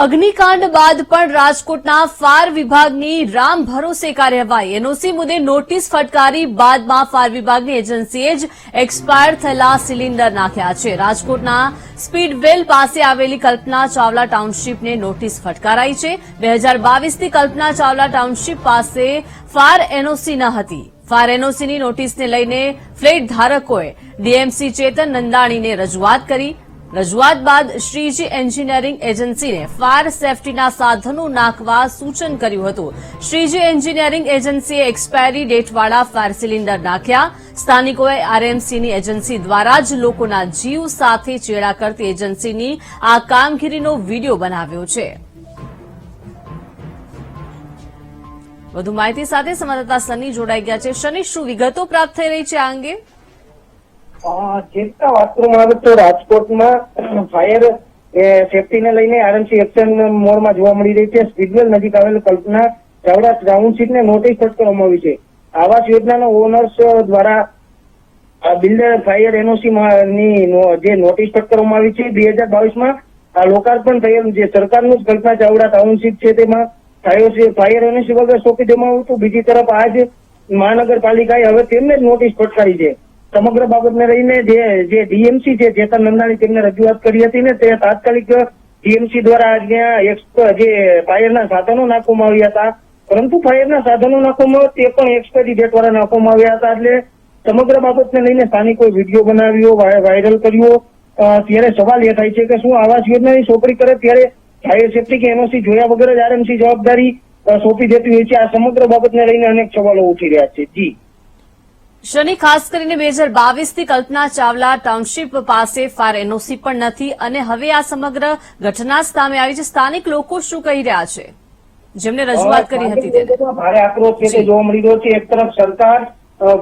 અગ્નિકાંડ બાદ પણ રાજકોટના ફાયર વિભાગની રામ ભરોસે કાર્યવાહી. એનઓસી મુદ્દે નોટિસ ફટકારી બાદમાં ફાયર વિભાગની એજન્સીએ જ એક્સપાયર થયેલા સિલિન્ડર નાખ્યા છે. રાજકોટના સ્પીડવેલ પાસે આવેલી કલ્પના ચાવલા ટાઉનશીપને નોટિસ ફટકારાઈ છે. બે હજાર બાવીસથી કલ્પના ચાવલા ટાઉનશીપ પાસે ફાયર એનઓસી ન હતી. ફાયર એનઓસીની નોટિસને લઈને ફ્લેટ ધારકોએ ડીએમસી ચેતન નંદાણીને રજૂઆત કરી. રજૂઆત બાદ શ્રીજી એન્જિનિયરિંગ એજન્સીને ફાયર સેફટીના સાધનો નાખવા સૂચન કર્યું હતું. શ્રીજી એન્જિનિયરિંગ એજન્સીએ એક્સપાયરી ડેટવાળા ફાયર સિલિન્ડર નાખ્યા. સ્થાનિકોએ આરએમસીની એજન્સી દ્વારા જ લોકોના જીવ સાથે ચેડા કરતી એજન્સીની આ કામગીરીનો વીડિયો બનાવ્યો છે. વધુ માહિતી સાથે સંવાદદાતા સની જોડાઈ ગયા છે. શનિ શું વિગતો પ્રાપ્ત થઈ રહી છે આ અંગે? ચેતતા વાત આવે તો રાજકોટમાં ફાયર સેફટીને લઈને આરએમસી એક્શન મોડમાં જોવા મળી રહી છે. સ્પીડવેલ નજીક આવેલ કલ્પના ચાવડા ને નોટિસ ફટકારવામાં આવી છે. આવાસ યોજનાના ઓનર્સ દ્વારા બિલ્ડર ફાયર એનઓસી ની જે નોટિસ ફટકારવામાં આવી છે, બે હજાર બાવીસમાં આ લોકાર્પણ થયેલ જે સરકારનું જ કલ્પના ચાવડા ટાઉનશીપ છે તેમાં ફાયર ફાયર એનઓસી વગર સોંપી દેવામાં આવ્યું હતું બીજી તરફ આજ મહાનગરપાલિકાએ હવે તેમને જ નોટિસ ફટકારી છે. સમગ્ર બાબતને લઈને જે ડીએમસી છે, ચેતન નંદાણી, તેમને રજૂઆત કરી હતી ને તે તાત્કાલિક ડીએમસી દ્વારા અહીંયા જે ફાયરના સાધનો નાખવામાં આવ્યા હતા, પરંતુ ફાયરના સાધનો નાખવામાં તે પણ એક્સપાયરી ડેટ વાળા નાખવામાં આવ્યા હતા, એટલે સમગ્ર બાબતને લઈને સ્થાનિકોએ વીડિયો બનાવ્યો વાયરલ કર્યો. ત્યારે સવાલ એ થાય છે કે શું આવાસ યોજનાની સોંપણી કરે ત્યારે ફાયર સેફટી કે એનઓસી જોયા વગર જ આરએમસી જવાબદારી સોંપી દેતી હોય છે. આ સમગ્ર બાબતને લઈને અનેક સવાલો ઉઠી રહ્યા છે. જી. શનિ ખાસ કરીને બે હજાર બાવીસથી કલ્પના ચાવલા ટાઉનશીપ પાસે ફાયર એનઓસી પણ નથી અને હવે આ સમગ્ર ઘટના સામે આવી છે. સ્થાનિક લોકો શું કહી રહ્યા છે? જેમને રજૂઆત કરી હતી ભારે આક્રોશ છે તે જોવા મળી રહ્યો છે. એક તરફ સરકાર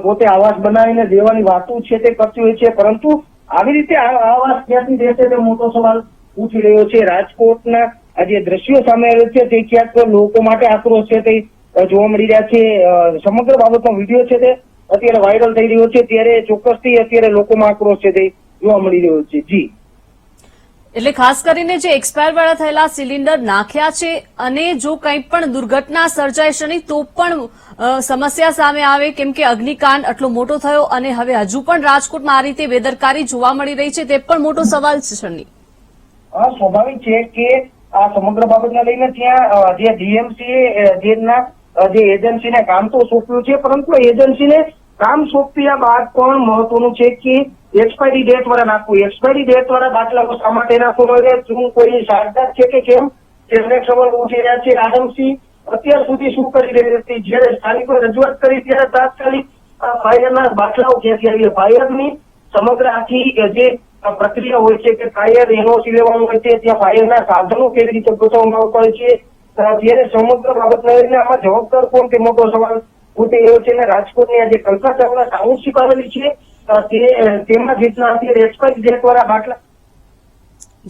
પોતે આવાસ બનાવીને દેવાની વાતો છે તે કરતી હોય છે પરંતુ આવી રીતે આવાસ ક્યાંથી દેશે તે મોટો સવાલ પૂછી રહ્યો છે. રાજકોટના આ જે દ્રશ્યો સામે આવ્યો છે તે ક્યાંક લોકો માટે આક્રોશ છે તે જોવા મળી રહ્યા છે. સમગ્ર બાબતનો વીડિયો છે તે અત્યારે વાયરલ થઈ રહ્યો છે ત્યારે ચોક્કસથી અત્યારે લોકોમાં આક્રોશ છે તે જોવા મળી રહ્યો છે. જી. એટલે ખાસ કરીને જે એક્સપાયર વાળા થયેલા સિલિન્ડર નાખ્યા છે અને જો કંઈ પણ દુર્ઘટના સર્જાય છે તો પણ સમસ્યા સામે આવે કેમ કે અગ્નિકાંડ આટલો મોટો થયો અને હવે હજુ પણ રાજકોટમાં આ રીતે બેદરકારી જોવા મળી રહી છે તે પણ મોટો સવાલ છે શનિ હા સ્વાભાવિક છે કે આ સમગ્ર બાબતને લઈને ત્યાં જે ડીએમસી જેના જે એજન્સીને કામ તો સોંપ્યું છે પરંતુ એજન્સીને કામ સોંપ્યા બાદ પણ મહત્વનું છે કે એક્સપાયરી ડેટ વાળા નાખવું. એક્સપાયરી ડેટ વાળા બાટલા શા માટે નાખવામાં છે? શું કોઈ શારદા છે કે કેમ? તેમને ખબર ઉઠી રહ્યા છે આરએમસી અત્યાર સુધી શું કરી રહી હતી? જયારે સ્થાનિકો રજૂઆત કરી ત્યારે તાત્કાલિક ફાયરના બાટલાઓ ક્યાંથી આવી? ફાયરની સમગ્ર આખી જે પ્રક્રિયા હોય છે કે ફાયર એનઓસી લેવાનું હોય છે, ત્યાં ફાયરના સાધનો કેવી રીતે ગોઠવવામાં આવતા હોય છે ત્યારે સમગ્ર બાબતને આમાં જવાબદાર કોણ તે મોટો સવાલ? ઉઠી એવો છે ને રાજકોટની આજે ચાવલા ટાઉનશીપ આવેલી છે. તેમાં જ રીતના અત્યારે એક્સપાયરી ડેટ બાટલા.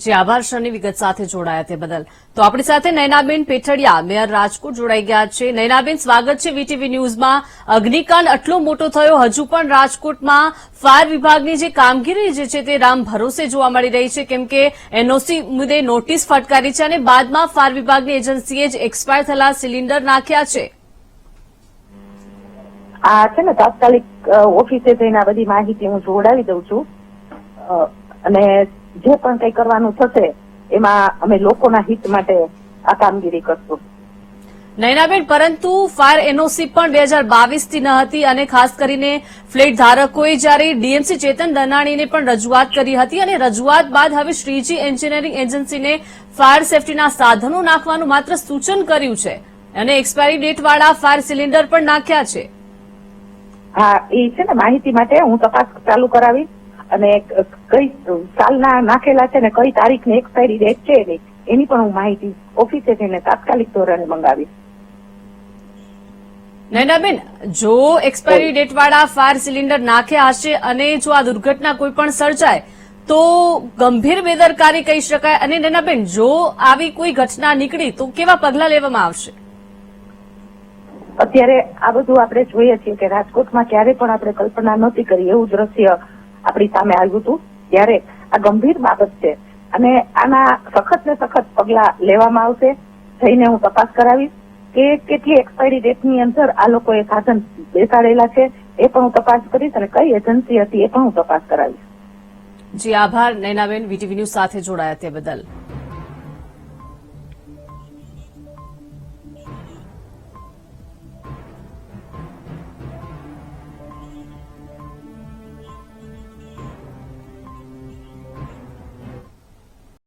જે આભાર શની વિગત સાથે જોડાયા તે બદલ. તો આપણી સાથે નયનાબેન પેઠડિયા, મેયર રાજકોટ જોડાઈ ગયા છે. નયનાબેન, સ્વાગત છે વીટીવી ન્યૂઝમાં. અગ્નિકાંડ આટલો મોટો થયો, હજુ પણ રાજકોટમાં ફાયર વિભાગની જે કામગીરી જે છે તે રામ ભરોસે જોવા મળી રહી છે. કેમ કે એનઓસી મુદ્દે નોટિસ ફટકારી છે અને બાદમાં ફાયર વિભાગની એજન્સીએ જ એક્સપાયર થયેલા સિલિન્ડર નાખ્યા છે. આ છે ને તાત્કાલિક ઓફિસે જઈને આ બધી માહિતી હું જોડાવી દઉં છું. અને જે પણ કંઈ કરવાનું થશે, એમાં અમે લોકોના હિત માટે આ કામગીરી કરશું. નયનાબેન, પરંતુ ફાયર એનઓસી પણ બે હજાર બાવીસથી ન હતી અને ખાસ કરીને ફ્લેટ ધારકોએ જ્યારે ડીએમસી ચેતન દનાણીને પણ રજૂઆત કરી હતી અને રજૂઆત બાદ હવે શ્રીજી એન્જિનિયરિંગ એજન્સીને ફાયર સેફટીના સાધનો નાખવાનું માત્ર સૂચન કર્યું છે અને એક્સપાયરી ડેટવાળા ફાયર સિલિન્ડર પણ નાખ્યા છે. હા એ છે ને માહિતી માટે હું તપાસ ચાલુ કરાવી અને કઈ સાલના નાખેલા છે ને કઈ તારીખની એક્સપાયરી ડેટ છે એની એની પણ હું માહિતી ઓફિસે જઈને તાત્કાલિક ધોરણે મંગાવી નયનાબેન જો એક્સપાયરી ડેટ વાળા ફાયર સિલિન્ડર નાખ્યા હશે અને જો આ દુર્ઘટના કોઈ પણ સર્જાય તો ગંભીર બેદરકારી કહી શકાય. અને નયનાબેન જો આવી કોઈ ઘટના નીકળી તો કેવા પગલા લેવામાં આવશે? અત્યારે આ બધું આપણે જોઈએ છીએ કે રાજકોટમાં ક્યારે પણ આપણે કલ્પના નહોતી કરી એવું દ્રશ્ય આપણી સામે આવ્યું હતું. ત્યારે આ ગંભીર બાબત છે. અને આના સખત ને સખત પગલા લેવામાં આવશે. જઈને હું તપાસ કરાવીશ કે કેટલી એક્સપાયરી ડેટની અંદર આ લોકોએ સાધન બેસાડેલા છે એ પણ હું તપાસ કરીશ અને કઈ એજન્સી હતી એ પણ હું તપાસ કરાવીશ. જી, આભાર. નૈનાબેન વીટીવી ન્યૂઝ સાથે જોડાયા તે બદલ.